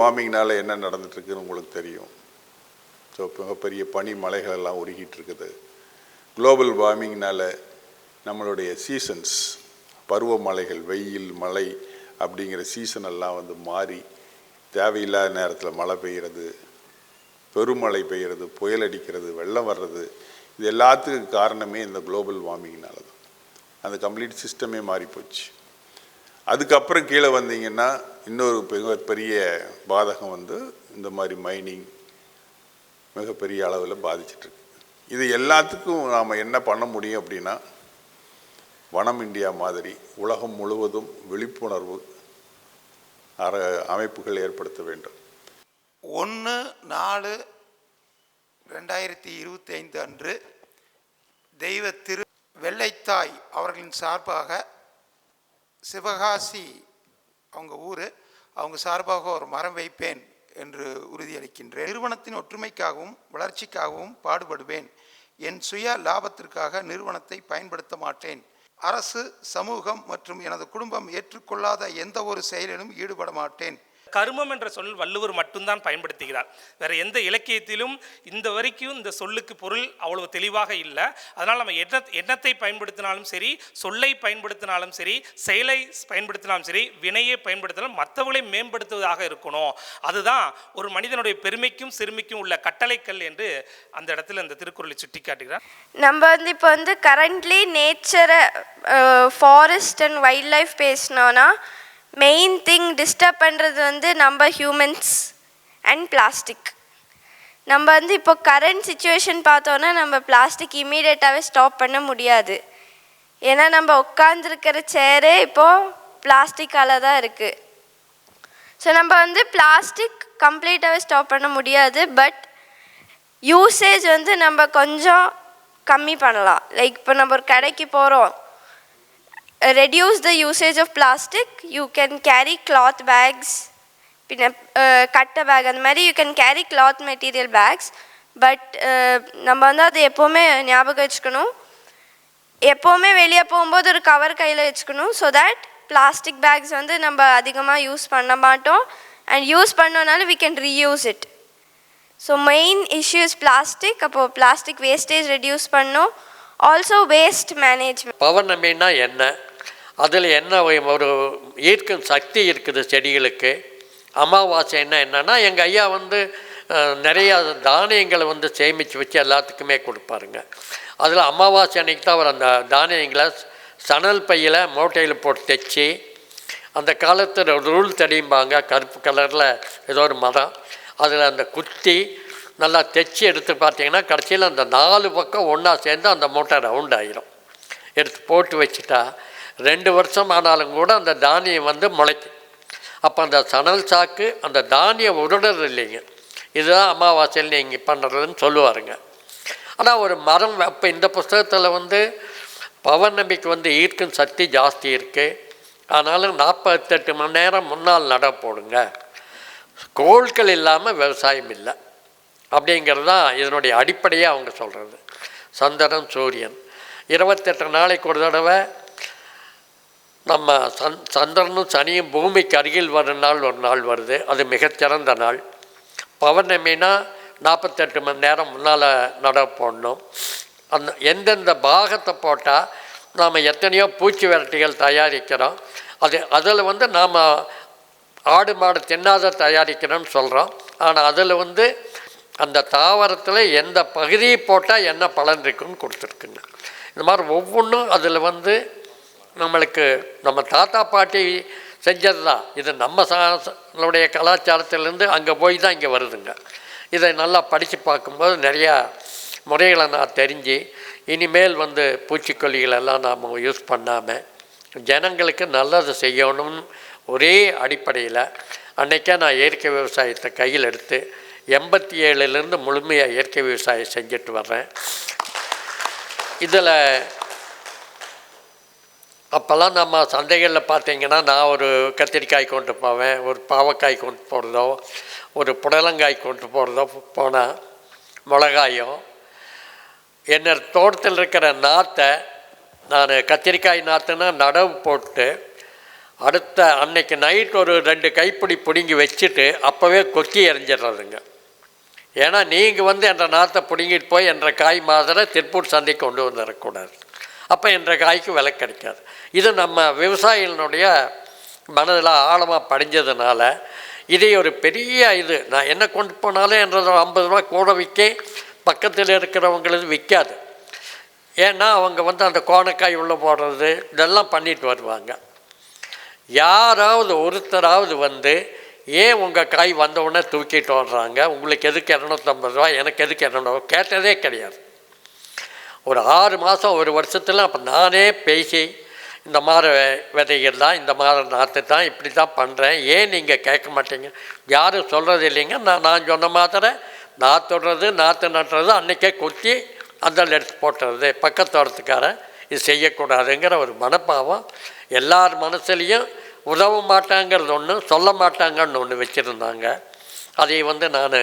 Global என்ன நடந்துட்டுருக்குன்னு உங்களுக்கு தெரியும். ஸோ மிகப்பெரிய பனி மலைகள் எல்லாம் உருகிட்டு இருக்குது குளோபல் வார்மிங்னால் நம்மளுடைய சீசன்ஸ் பருவமழைகள் வெயில் மழை அப்படிங்கிற சீசன் எல்லாம் வந்து மாறி தேவையில்லாத நேரத்தில் மழை பெய்கிறது பெருமழை பெய்கிறது புயல் அடிக்கிறது வெள்ளம் வர்றது இது எல்லாத்துக்கும் காரணமே இந்த குளோபல் வார்மிங்னால தான். அந்த கம்ப்ளீட் சிஸ்டமே மாறி போச்சு அதுக்கப்புறம் கீழே வந்தீங்கன்னா இன்னொரு பெ- பெரிய பாதகம் வந்து இந்த மாதிரி மைனிங் மிகப்பெரிய அளவில் பாதிச்சிட்ருக்கு. இது எல்லாத்துக்கும் நாம் என்ன பண்ண முடியும் அப்படின்னா வனம் இந்தியா மாதிரி உலகம் முழுவதும் விழிப்புணர்வு அற அமைப்புகள் ஏற்படுத்த வேண்டும். ஒன்று நாலு ரெண்டாயிரத்தி இருபத்தி ஐந்து அன்று தெய்வ திரு வெள்ளைத்தாய் அவர்களின் சார்பாக சிவகாசி அவங்க ஊர் அவங்க சார்பாக ஒரு மரம் வைப்பேன் என்று உறுதியளிக்கின்றேன். நிறுவனத்தின் ஒற்றுமைக்காகவும் வளர்ச்சிக்காகவும் பாடுபடுவேன். என் சுய லாபத்திற்காக நிறுவனத்தை பயன்படுத்த மாட்டேன். அரசு சமூகம் மற்றும் எனது குடும்பம் ஏற்றுக்கொள்ளாத எந்த ஒரு செயலிலும் ஈடுபட மாட்டேன். கருமம் என்ற சொல் வள்ளுவர் மட்டும்தான் பயன்படுத்துகிறார். வேற எந்த இலக்கியத்திலும் இந்த வரைக்கும் இந்த சொல்லுக்கு பொருள் அவ்வளவு தெளிவாக இல்லை. அதனால் நம்ம எண்ண எண்ணத்தை பயன்படுத்தினாலும் சரி சொல்லை பயன்படுத்தினாலும் சரி செயலை பயன்படுத்தினாலும் சரி வினையை பயன்படுத்தினாலும் மற்றவர்களை மேம்படுத்துவதாக இருக்கணும். அதுதான் ஒரு மனிதனுடைய பெருமைக்கும் சிறுமைக்கும் உள்ள கட்டளைக்கல் என்று அந்த இடத்துல இந்த திருக்குறளை சுட்டி காட்டுகிறார் நம்ம வந்து இப்போ வந்து கரண்ட்லி நேச்சரை ஃபாரஸ்ட் அண்ட் வைல்ட் லைஃப் பேசினோன்னா மெயின் திங் டிஸ்டர்ப் பண்ணுறது வந்து நம்ம ஹியூமன்ஸ் அண்ட் பிளாஸ்டிக் நம்ம வந்து இப்போ கரண்ட் சுச்சுவேஷன் பார்த்தோன்னா நம்ம பிளாஸ்டிக் இமீடியட்டாகவே ஸ்டாப் பண்ண முடியாது. ஏன்னா நம்ம உட்காந்துருக்கிற சேரே இப்போது பிளாஸ்டிக்கால தான் இருக்குது ஸோ நம்ம வந்து பிளாஸ்டிக் கம்ப்ளீட்டாகவே ஸ்டாப் பண்ண முடியாது பட் யூசேஜ் வந்து நம்ம கொஞ்சம் கம்மி பண்ணலாம். லைக் இப்போ நம்ம ஒரு கடைக்கு போகிறோம் reduce the usage of plastic you can carry cloth bags பின்ன அஹ், கட்டை பேக் அந்த மாதிரி you can carry cloth material bags but நம்ம வந்து அதை எப்போவுமே ஞாபகம் வச்சுக்கணும். எப்போவுமே வெளியே போகும்போது ஒரு கவர் கையில் வச்சுக்கணும். ஸோ தட் பிளாஸ்டிக் பேக்ஸ் வந்து நம்ம அதிகமாக யூஸ் பண்ண மாட்டோம். And use பண்ணோனாலும் we can reuse it so main issues plastic அப்போது பிளாஸ்டிக் வேஸ்டேஜ் ரெடியூஸ் பண்ணோம். ஆல்சோ வேஸ்ட் மேனேஜ்மெண்ட் பௌர்ணமின்னா என்ன? அதில் என்ன ஒரு- ஈர்க்கும் சக்தி இருக்குது செடிகளுக்கு. அமாவாசைன்னா என்னன்னா எங்கள் ஐயா வந்து நிறையா தானியங்களை வந்து சேமித்து வச்சு எல்லாத்துக்குமே கொடுப்பாருங்க. அதில் அமாவாசை அன்னைக்கு தான் அவர் அந்த தானியங்களை சணல் பையில் மூட்டையில் போட்டு தைச்சி அந்த காலத்தில் ரூல் தெரியும்பாங்க கருப்பு கலரில் ஏதோ ஒரு மரம். அதில் அந்த குத்தி நல்லா தைச்சி எடுத்து பார்த்தீங்கன்னா கடைசியில் அந்த நாலு பக்கம் ஒன்றா சேர்ந்து அந்த மூட்டை ரவுண்ட் ஆயிரும். எடுத்து போட்டு வச்சுட்டா ரெண்டு வருஷம் ஆனாலும் கூட அந்த தானியம் வந்து முளைக்கும் அப்போ அந்த சணல் சாக்கு அந்த தானியம் உருடுறது இல்லைங்க. இதுதான் அமாவாசையில் நீங்கள் பண்ணுறதுன்னு சொல்லுவாருங்க. ஆனால் ஒரு மரம் அப்போ இந்த புஸ்தகத்தில் வந்து பௌர்ணமிக்கு வந்து ஈர்க்கும் சக்தி ஜாஸ்தி இருக்குது ஆனாலும் நாற்பத்தெட்டு மணி நேரம் முன்னால் நட போடுங்க. கோள்கள் இல்லாமல் விவசாயம் இல்லை. அப்படிங்கிறது தான் இதனுடைய அடிப்படையாக அவங்க சொல்கிறது சந்திரன் சூரியன். இருபத்தெட்டு நாளைக்கு ஒரு தடவை நம்ம சந் சந்திரனும் சனியும் பூமிக்கு அருகில் வரும் நாள் ஒரு நாள் வருது. அது மிகச்சிறந்த நாள். பௌர்ணமினா நாற்பத்தெட்டு மணி நேரம் முன்னால் நட போடணும். அந்த எந்தெந்த பாகத்தை போட்டால் நாம் எத்தனையோ பூச்சி விரட்டிகள் தயாரிக்கிறோம். அது அதில் வந்து நாம் ஆடு மாடு தின்னாத தயாரிக்கணும்னு சொல்கிறோம் ஆனால் அதில் வந்து அந்த தாவரத்தில் எந்த பகுதியை போட்டால் என்ன பலன் இருக்குன்னு கொடுத்துருக்குங்க. இந்த மாதிரி ஒவ்வொன்றும் அதில் வந்து நம்மளுக்கு நம்ம தாத்தா பாட்டி செஞ்சது தான் இது நம்ம சாடைய கலாச்சாரத்திலேருந்து அங்கே போய் தான் இங்கே வருதுங்க. இதை நல்லா படித்து பார்க்கும்போது நிறையா முறைகளை நான் தெரிஞ்சு இனிமேல் வந்து பூச்சிக்கொல்லிகளெல்லாம் நாம் யூஸ் பண்ணாமல் ஜனங்களுக்கு நல்லது செய்யணும்னு ஒரே அடிப்படையில் அன்றைக்கே நான் இயற்கை விவசாயத்தை கையில் எடுத்து எண்பத்தி ஏழுலேருந்து முழுமையாக இயற்கை விவசாயம் செஞ்சுட்டு வர்றேன். இதில் அப்போல்லாம் நம்ம சந்தைகளில் பார்த்தீங்கன்னா நான் ஒரு கத்திரிக்காய் கொண்டு போவேன் ஒரு பாவக்காய் கொண்டு போகிறதோ ஒரு புடலங்காய் கொண்டு போகிறதோ போனால் மிளகாயோ என்ன தோட்டத்தில் இருக்கிற நாற்றை நான் கத்திரிக்காய் நாற்றுனா நடவு போட்டு அடுத்த அன்னைக்கு நைட் ஒரு ரெண்டு கைப்பிடி பிடுங்கி வச்சுட்டு அப்போவே கொத்தி எறிஞ்சிடுறதுங்க. ஏன்னா நீங்கள் வந்து என்ற நாற்றை பிடுங்கிட்டு போய் என்ற காய் மாதிரி திருப்பூர் சந்தைக்கு கொண்டு வந்துடக்கூடாது அப்போ என்ற காய்க்கு விலை கிடைக்காது. இது நம்ம விவசாயிகளுடைய மனதில் ஆழமாக படிஞ்சதுனால இதே ஒரு பெரிய இது. நான் என்ன கொண்டு போனாலும் என்றது ஐம்பது ரூபா கூட விற்க பக்கத்தில் இருக்கிறவங்களுக்கு விற்காது. ஏன்னா அவங்க வந்து அந்த கோணக்காய் உள்ளே போடுறது இதெல்லாம் பண்ணிட்டு வருவாங்க. யாராவது ஒருத்தராவது வந்து ஏன் உங்கள் காய் வந்தவுடனே தூக்கிட்டு வர்றாங்க? உங்களுக்கு எதுக்கு இரநூத்தம்பது ரூபா எனக்கு எதுக்கு இரநூறு? கேட்டதே கிடையாது. ஒரு ஆறு மாதம் ஒரு வருஷத்தில் அப்போ நானே பேசி இந்த மாதிரி விதைகள் தான் இந்த மாதிரி நாற்று தான் இப்படி தான் பண்ணுறேன் ஏன் நீங்கள் கேட்க மாட்டீங்க? யாரும் சொல்கிறது இல்லைங்க. நான் நான் சொன்ன மாதிரி நாற்றுடுறது நாற்று நட்டுறது அன்றைக்கே கொத்தி அந்த எடுத்து போட்டுறது. பக்கத்தோட்டத்துக்காரன் இது செய்யக்கூடாதுங்கிற ஒரு மனப்பாவம். எல்லார் மனசுலேயும் உதவ மாட்டாங்கிறது ஒன்று சொல்ல மாட்டாங்கன்னு ஒன்று வச்சுருந்தாங்க. அதை வந்து நான்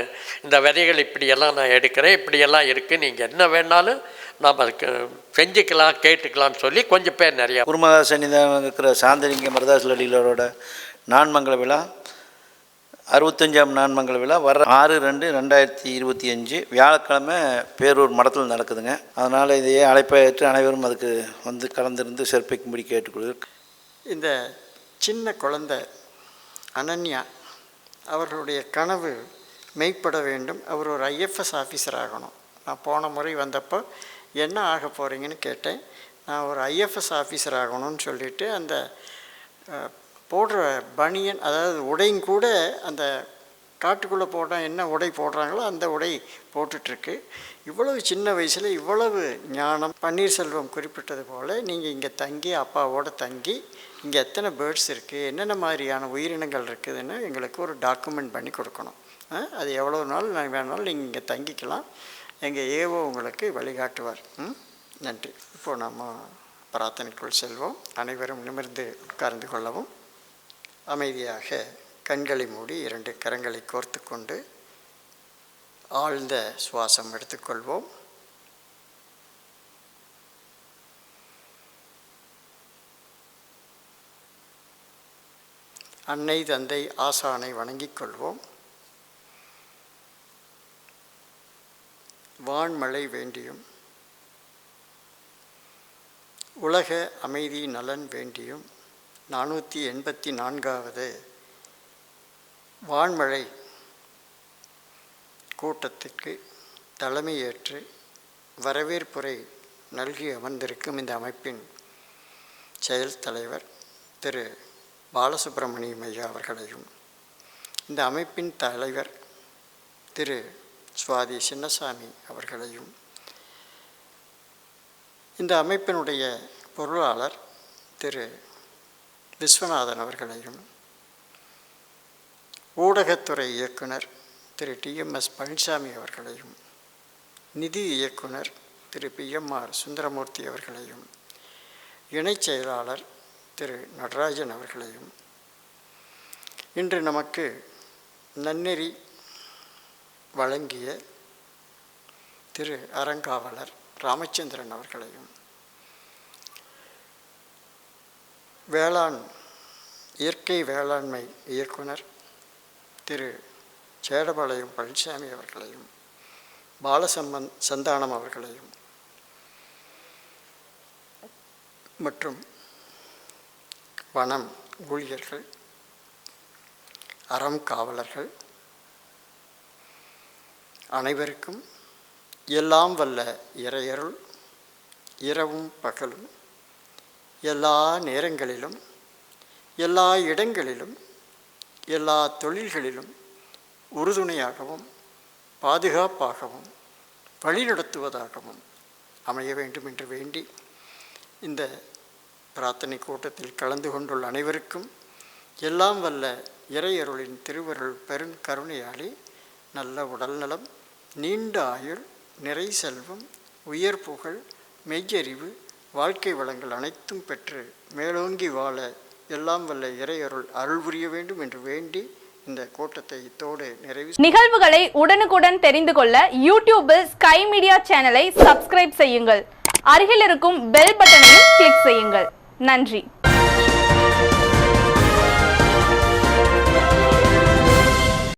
இந்த விதைகள் இப்படியெல்லாம் நான் எடுக்கிறேன் இப்படியெல்லாம் இருக்குது நீங்கள் என்ன வேணாலும் நாம் அதுக்கு செஞ்சுக்கலாம் கேட்டுக்கலாம்னு சொல்லி கொஞ்சம் பேர் நிறையா குருமகா சன்னிதானம் இருக்கிற சாந்தலிங்க மரதாஸ் லலிலரோட நான்மங்கல விழா அறுபத்தஞ்சாம் நான்மங்கல விழா வர ஆறு ரெண்டு ரெண்டாயிரத்தி இருபத்தி அஞ்சு வியாழக்கிழமை பேரூர் மடத்தில் நடக்குதுங்க. அதனால் இதையே அழைப்பை ஏற்று அனைவரும் அதுக்கு வந்து கலந்திருந்து சிறப்பிக்கும்படி கேட்டுக்கொள்கிறேன். இந்த சின்ன குழந்தை அனன்யா அவர்களுடைய கனவு மெய்ப்பட வேண்டும். அவர் ஒரு ஐஎஃப்எஸ் ஆஃபீஸர் ஆகணும். நான் போன முறை வந்தப்போ என்ன ஆக போகிறீங்கன்னு கேட்டேன். நான் ஒரு ஐஎஃப்எஸ் ஆஃபீஸர் ஆகணும்னு சொல்லிட்டு அந்த போடுற பனியன் அதாவது உடையும் கூட அந்த காட்டுக்குள்ளே போட்டால் என்ன உடை போடுறாங்களோ அந்த உடை போட்டுட்ருக்கு. இவ்வளவு சின்ன வயசில் இவ்வளவு ஞானம். பன்னீர்செல்வம் குறிப்பிட்டது போல் நீங்கள் இங்கே தங்கி அப்பாவோட தங்கி இங்கே எத்தனை பேர்ட்ஸ் இருக்குது என்னென்ன மாதிரியான உயிரினங்கள் இருக்குதுன்னு எங்களுக்கு ஒரு டாக்குமெண்ட் பண்ணி கொடுக்கணும். அது எவ்வளோ நாள் நான் வேணாலும் நீங்கள் இங்கே தங்கிக்கலாம். எங்கள் ஏவோ உங்களுக்கு வழிகாட்டுவார். ம்? நன்றி. இப்போது நம்ம பிரார்த்தனைக்குள் செல்வோம். அனைவரும் நிமிர்ந்து உட்கார்ந்து கொள்ளவும் அமைதியாக கண்களை மூடி இரண்டு கரங்களை கோர்த்து கொண்டு ஆழ்ந்த சுவாசம் எடுத்துக்கொள்வோம். அன்னை தந்தை ஆசானை வணங்கிக் கொள்வோம். வான்மழை வேண்டியும் உலக அமைதி நலன் வேண்டியும் நானூற்றி எண்பத்தி நான்காவது வான்மழை கூட்டத்திற்கு தலைமையேற்று வரவேற்புரை நல்கி அமர்ந்திருக்கும் இந்த அமைப்பின் செயல் தலைவர் திரு. பாலசுப்பிரமணியம் ஐயா அவர்களையும் இந்த அமைப்பின் தலைவர் திரு. சுவாதி சின்னசாமி அவர்களையும் இந்த அமைப்பினுடைய பொருளாளர் திரு. விஸ்வநாதன் அவர்களையும் ஊடகத்துறை இயக்குனர் திரு டிஎம்எஸ் பழனிசாமி அவர்களையும் நிதி இயக்குனர் திரு பிஎம்ஆர் சுந்தரமூர்த்தி அவர்களையும் இணைச் செயலாளர் திரு நடராஜன் அவர்களையும். இன்று நமக்கு நன்னெறி வழங்கிய திரு அறங்காவலர் ராமச்சந்திரன் அவர்களையும் வேளாண் இயற்கை வேளாண்மை இயக்குனர் திரு. சேடபாளையம் பழனிசாமி அவர்களையும் பாலசம்மன் சந்தானம் அவர்களையும் மற்றும் வனம் ஊழியர்கள் அறம் காவலர்கள் அனைவருக்கும் எல்லாம் வல்ல இறையருள் இரவும் பகலும் எல்லா நேரங்களிலும் எல்லா இடங்களிலும் எல்லா தொழில்களிலும் உறுதுணையாகவும் பாதுகாப்பாகவும் வழிநடத்துவதாகவும் அமைய வேண்டும் என்று வேண்டி இந்த பிரார்த்தனை கூட்டத்தில் கலந்து கொண்டுள்ள அனைவருக்கும் எல்லாம் வல்ல இறையருளின் திருவருள் பெருங்கருணையாளி நல்ல உடல்நலம் நீண்ட ஆயுள் நிறை செல்வம் உயர் புகழ் மெய்யறிவு வாழ்க்கை வளங்கள் அனைத்தும் பெற்று மேலோங்கி வாழ எல்லாம் வல்ல இறையருள் அருள் புரிய வேண்டும் என்று வேண்டி இந்த கூட்டத்தை இத்தோடு நிறைவு நிகழ்வுகளை உடனுக்குடன் தெரிந்து கொள்ள யூடியூபில் ஸ்கை மீடியா சேனலை சப்ஸ்கிரைப் செய்யுங்கள். அருகில் இருக்கும் பெல் பட்டனையும் கிளிக் செய்யுங்கள். நன்றி.